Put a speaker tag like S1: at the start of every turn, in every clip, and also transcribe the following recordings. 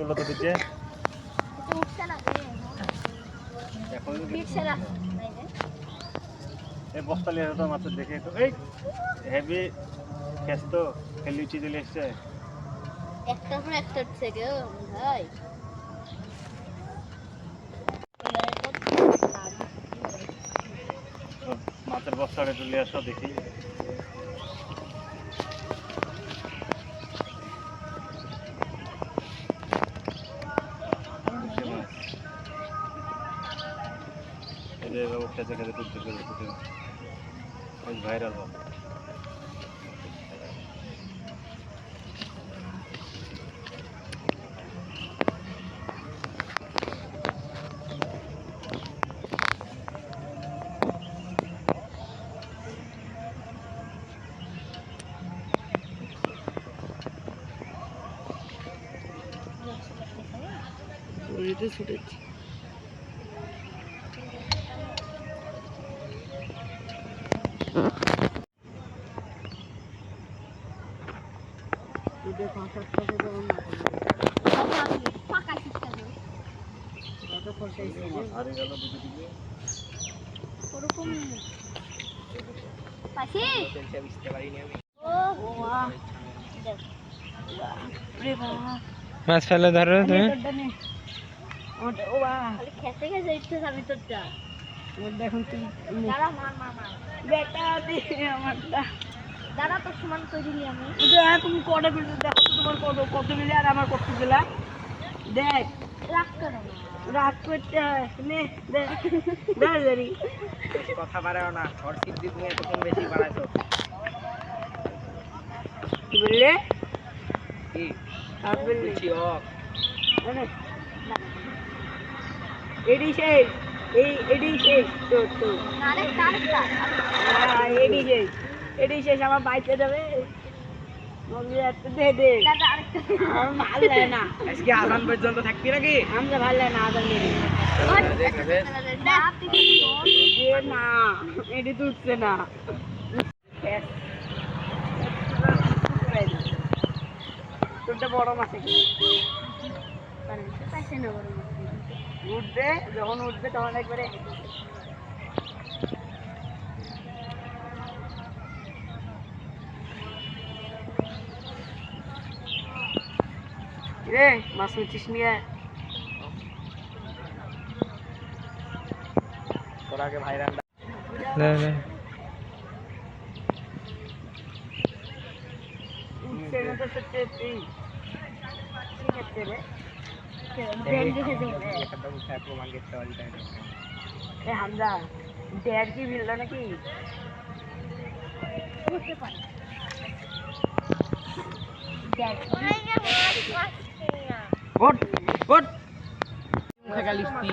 S1: তুলো তো দিচ্ছে
S2: এই
S1: বস্তা লিয়ে তো মাছের দেখে তো এই হেভি খেস তো খেলুচি দিলে এসছে।
S2: একটার পর একটা ভাই।
S1: মাছের বস্তাটা তুলে আসো দেখি। বাবু খেতে খেতে তুলতে তুলতে ভাইরাল বাবু
S2: ফাঁকা
S3: মাছ ফেলে ধরো তুমি।
S2: খালি খেতে খেতে ইচ্ছে আমি তোরটা।
S4: দেখুন
S2: মার
S4: বেটা দে আমারটা
S2: দাঁড়া তোর সমান দিলি আমি।
S4: হ্যাঁ তুমি কটা মিলে দেখো তো তোমার কত কত মিলে আর আমার কত মিলা দেখ।
S2: রাগ করো না।
S4: করতে হয়। নে দেখ
S3: কথা বাড়াও না ওর সিদ্ধি তুমি এতক্ষণ বেশি বাড়াইছো।
S4: কি বললে?
S3: কি?
S4: আর বললে?
S3: বুঝছি ও
S4: মানে এডি শেষ। এই এডি শেষ। তো তো
S2: আরে তারটা
S4: হ্যাঁ এডি শেষ। এডি শেষ আমার বাইকে যাবে। মম্মি দে দে।
S2: দাদা আরেকটা
S4: আমার ভালো লাগে না।
S3: আজকে পর্যন্ত থাকবি নাকি?
S4: আমরা ভালো লাগে না আদার
S2: না তুই
S4: এ না এডি তো উঠছে না তোরটা বড় মাছ উঠবে যখন উঠবে তখন একবারে রে মাছ উঠিস নিয়ে
S3: তোর আগে ভাইরাল
S4: উঠছে না তো সত্যি তুই ঠিক আছে রে
S2: ব্রেন দেখে দেবো
S3: একটা উঠায় প্রমাণ করতে পারি তাই না।
S4: এ হামজা ড্যাড কি মিললো নাকি
S2: করতে পারি
S3: ওঠ ওঠ মুখে গেল লিস্তি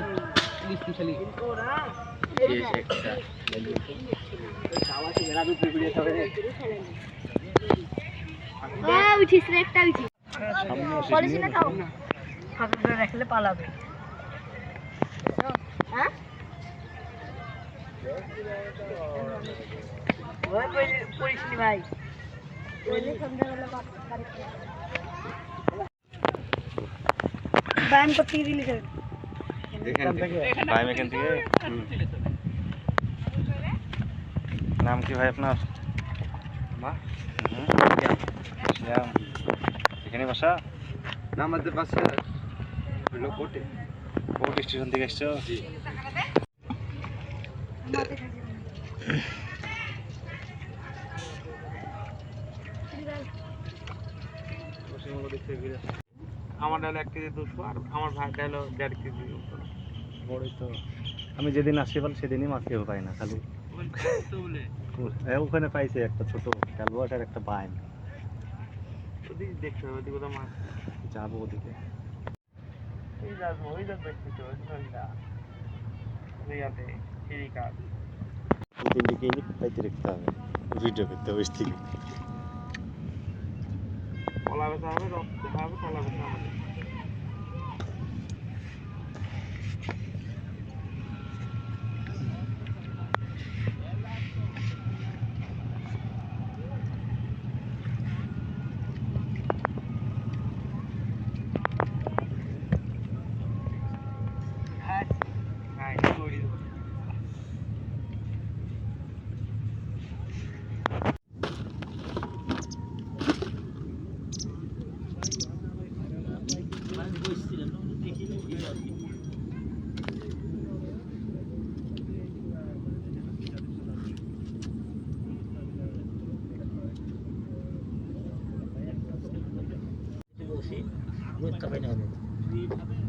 S3: লিস্তি খালি
S4: ওরা
S2: হ্যাঁ উঠিস রে একটা উঠিস বলিস না তাও
S4: ফাঁকা করে রাখলে পালাবে
S2: হ্যাঁ
S4: ওই পড়ি- পড়িস নি ভাই
S2: বলি সন্ধ্যাবেলা
S4: ব্যায়াম করতে দিলি স্যার
S1: এখান থেকে। ভাই এখান থেকে? নাম কি ভাই আপনার। এখানে বাসা?
S3: না আমাদের হলো কোটে
S1: কোর্ট স্টেশন থেকে এসছো?
S3: আমার হলো এক কেজি দুশো আর আমার ভাইটা হলো দেড় কেজি
S1: বড়ই তো। আমি যেদিন আসি বল সেদিনই মাছ কেউ পাই না খালি। ওখানে পাইছে একটা ছোট ক্যালবাস আর একটা বাইন
S3: ওদিকে দেখতে হবে ওদিকে তো মাছ।
S1: যাব ওদিকে।
S3: ওই ওই
S1: তিনটে কেজি পাইতে রাখতে হবে। ভিডিও করতে হবে ওই থেকে
S3: কলা বেচা হবে রস দেখা হবে কলা বেচা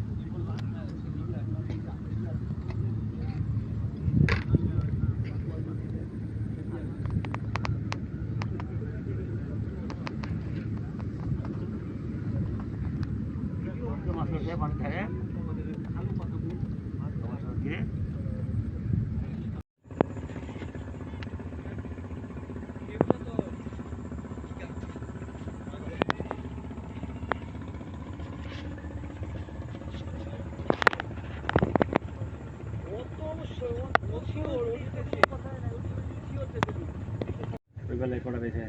S4: বেলায় কটা পেয়েছে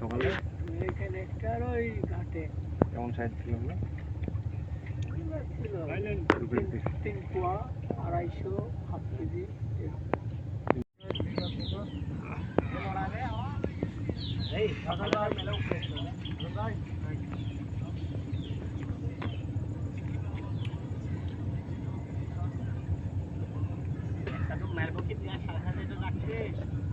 S4: সকালে?
S3: এখানে একটা আর ওই ঘাটে
S4: কেমন সাইজ ছিল ওগুলো।
S3: তিন পোয়া আড়াইশো half KG que tem a chave, da.